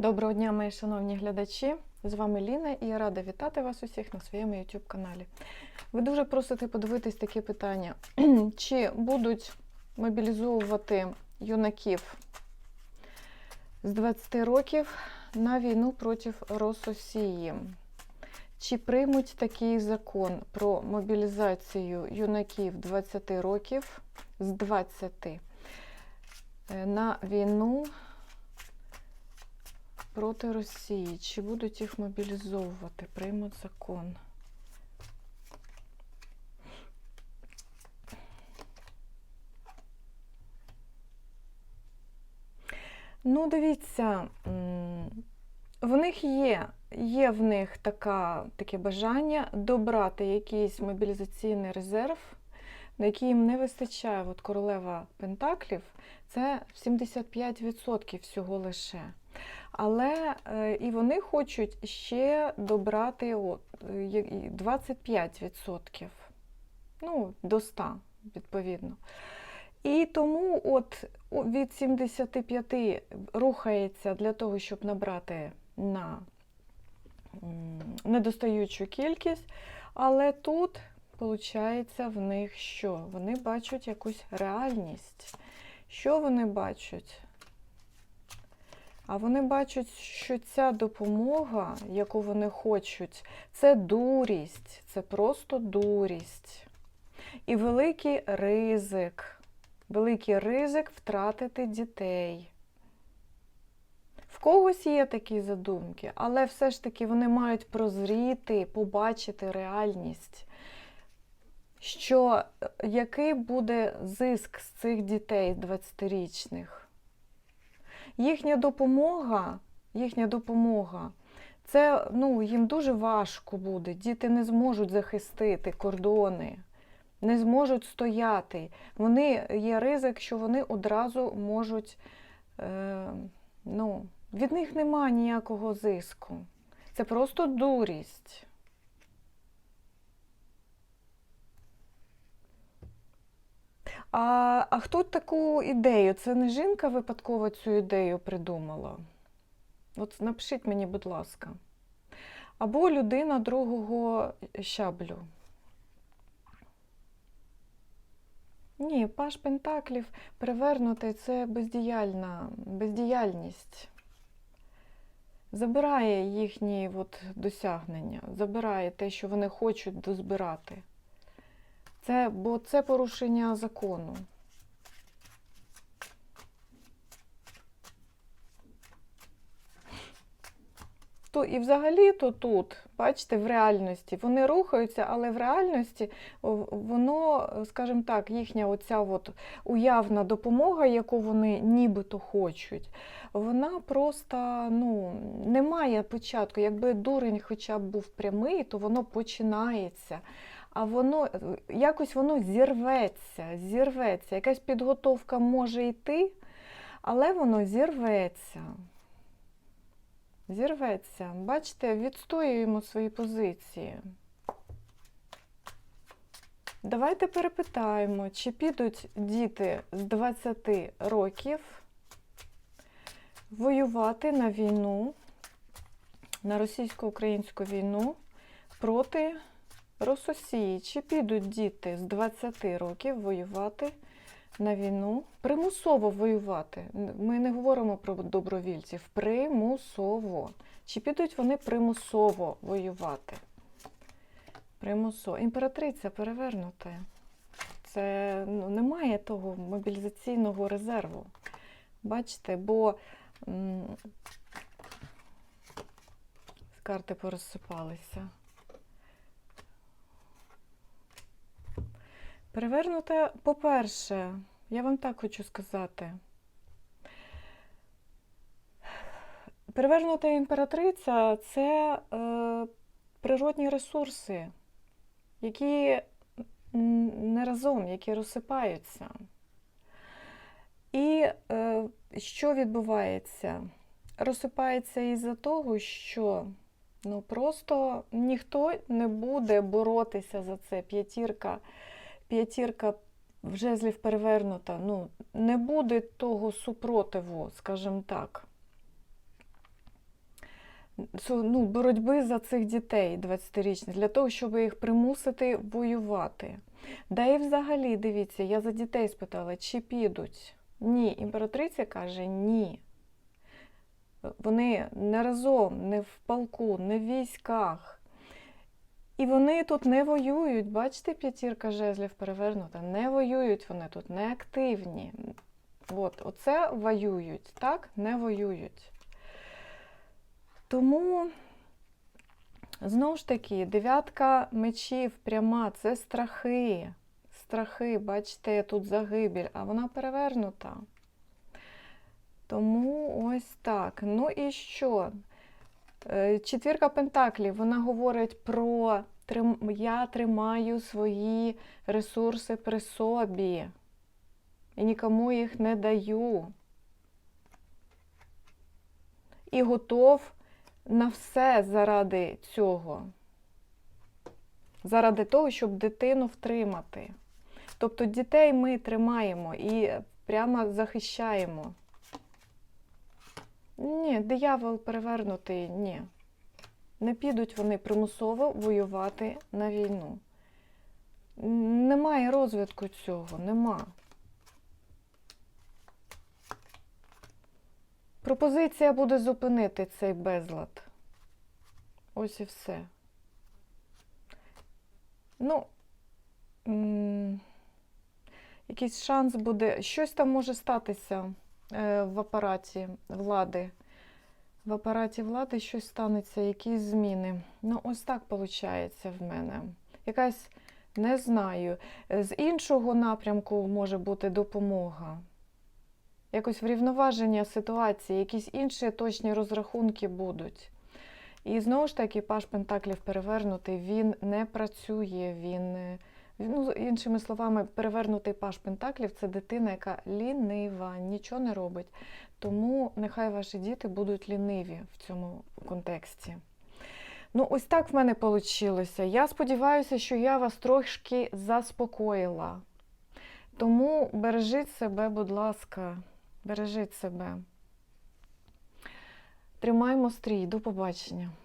Доброго дня, мої шановні глядачі! З вами Ліна і я рада вітати вас усіх на своєму YouTube каналі. Ви дуже просите подивитись таке питання: чи будуть мобілізовувати юнаків з 20 років на війну проти Рососії? Чи приймуть такий закон про мобілізацію юнаків 20 років з 20 е, на війну проти Росії? Чи будуть їх мобілізовувати? Приймуть закон. Ну, дивіться, в них є, є в них така, таке бажання добрати якийсь мобілізаційний резерв, на який їм не вистачає. От королева Пентаклів це 75% всього лише. Але е, і вони хочуть ще добрати от, е, є- і 25%. Ну, до 100, відповідно. І тому от від 75 рухається для того, щоб набрати на недостаючу кількість. Але тут, виходить, в них що? Вони бачать якусь реальність. Що вони бачать? А вони бачать, що ця допомога, яку вони хочуть, це дурість, це просто дурість. І великий ризик, великий ризик втратити дітей. В когось є такі задумки, але все ж таки вони мають прозріти, побачити реальність, що е, який буде зиск з цих дітей 20-річних. Їхня допомога, їхня допомога, це ну, їм дуже важко буде. Діти не зможуть захистити кордони, не зможуть стояти. Вони є ризик, що вони одразу можуть. Е, ну, від них нема ніякого зиску. Це просто дурість. А, а хто таку ідею? Це не жінка випадково цю ідею придумала? От напишіть мені, будь ласка. Або людина другого щаблю. Ні, Паш Пентаклів перевернутий це бездіяльна, бездіяльність. Забирає їхні от, досягнення, забирає те, що вони хочуть дозбирати. Це, бо це порушення закону. То і взагалі-то тут, бачите, в реальності вони рухаються, але в реальності воно, скажімо так, їхня оця от уявна допомога, яку вони нібито хочуть, вона просто ну, не має початку. Якби дурень хоча б був прямий, то воно починається. А воно якось воно зірветься, зірветься. Якась підготовка може йти, але воно зірветься. Зірветься. Бачите, відстоюємо свої позиції. Давайте перепитаємо, чи підуть діти з 20 років воювати на війну, на російсько-українську війну проти Рососії. Чи підуть діти з 20 років воювати на війну? Примусово воювати. Ми не говоримо про добровільців. Примусово. Чи підуть вони примусово воювати? Примусово. Імператриця перевернута. Це ну, немає того мобілізаційного резерву. Бачите, бо м, карти порозсипалися. Перевернута, по-перше, я вам так хочу сказати. Перевернута імператриця це е, природні ресурси, які не разом, які розсипаються. І е, що відбувається? Розсипається із-за того, що ну, просто ніхто не буде боротися за це. П'ятірка п'ятірка в жезлів перевернута, ну, не буде того супротиву, скажімо так. ну, боротьби за цих дітей 20-річних, для того, щоб їх примусити воювати. Да і взагалі, дивіться, я за дітей спитала, чи підуть. Ні, імператриця каже ні. Вони не разом, не в полку, не в військах. І вони тут не воюють. Бачите, п'ятірка жезлів перевернута. Не воюють вони тут, не активні. От, оце воюють, так? Не воюють. Тому, знову ж таки, дев'ятка мечів пряма це страхи. Страхи, бачите, тут загибель, а вона перевернута. Тому ось так. Ну і що? Е, Четвірка Пентаклів, вона говорить про я тримаю свої ресурси при собі і нікому їх не даю. І готов на все заради цього. Заради того, щоб дитину втримати. Тобто дітей ми тримаємо і прямо захищаємо. Ні, диявол перевернутий, ні. Не підуть вони примусово воювати на війну. Немає розвитку цього, нема. Пропозиція буде зупинити цей безлад. Ось і все. Ну, якийсь шанс буде. Щось там може статися в апараті влади. В апараті влади щось станеться, якісь зміни. Ну, ось так виходить в мене. Якась, не знаю, е, з іншого напрямку може бути допомога. Якось врівноваження ситуації, якісь інші точні розрахунки будуть. І знову ж таки, паш Пентаклів перевернутий, він не працює, він, е, ну, іншими словами, перевернутий паш Пентаклів це дитина, яка лінива, нічого не робить. Тому нехай ваші діти будуть ліниві в цьому контексті. Ну, ось так в мене вийшло. Я сподіваюся, що я вас трошки заспокоїла. Тому бережіть себе, будь ласка, бережіть себе. Тримаймо стрій, до побачення.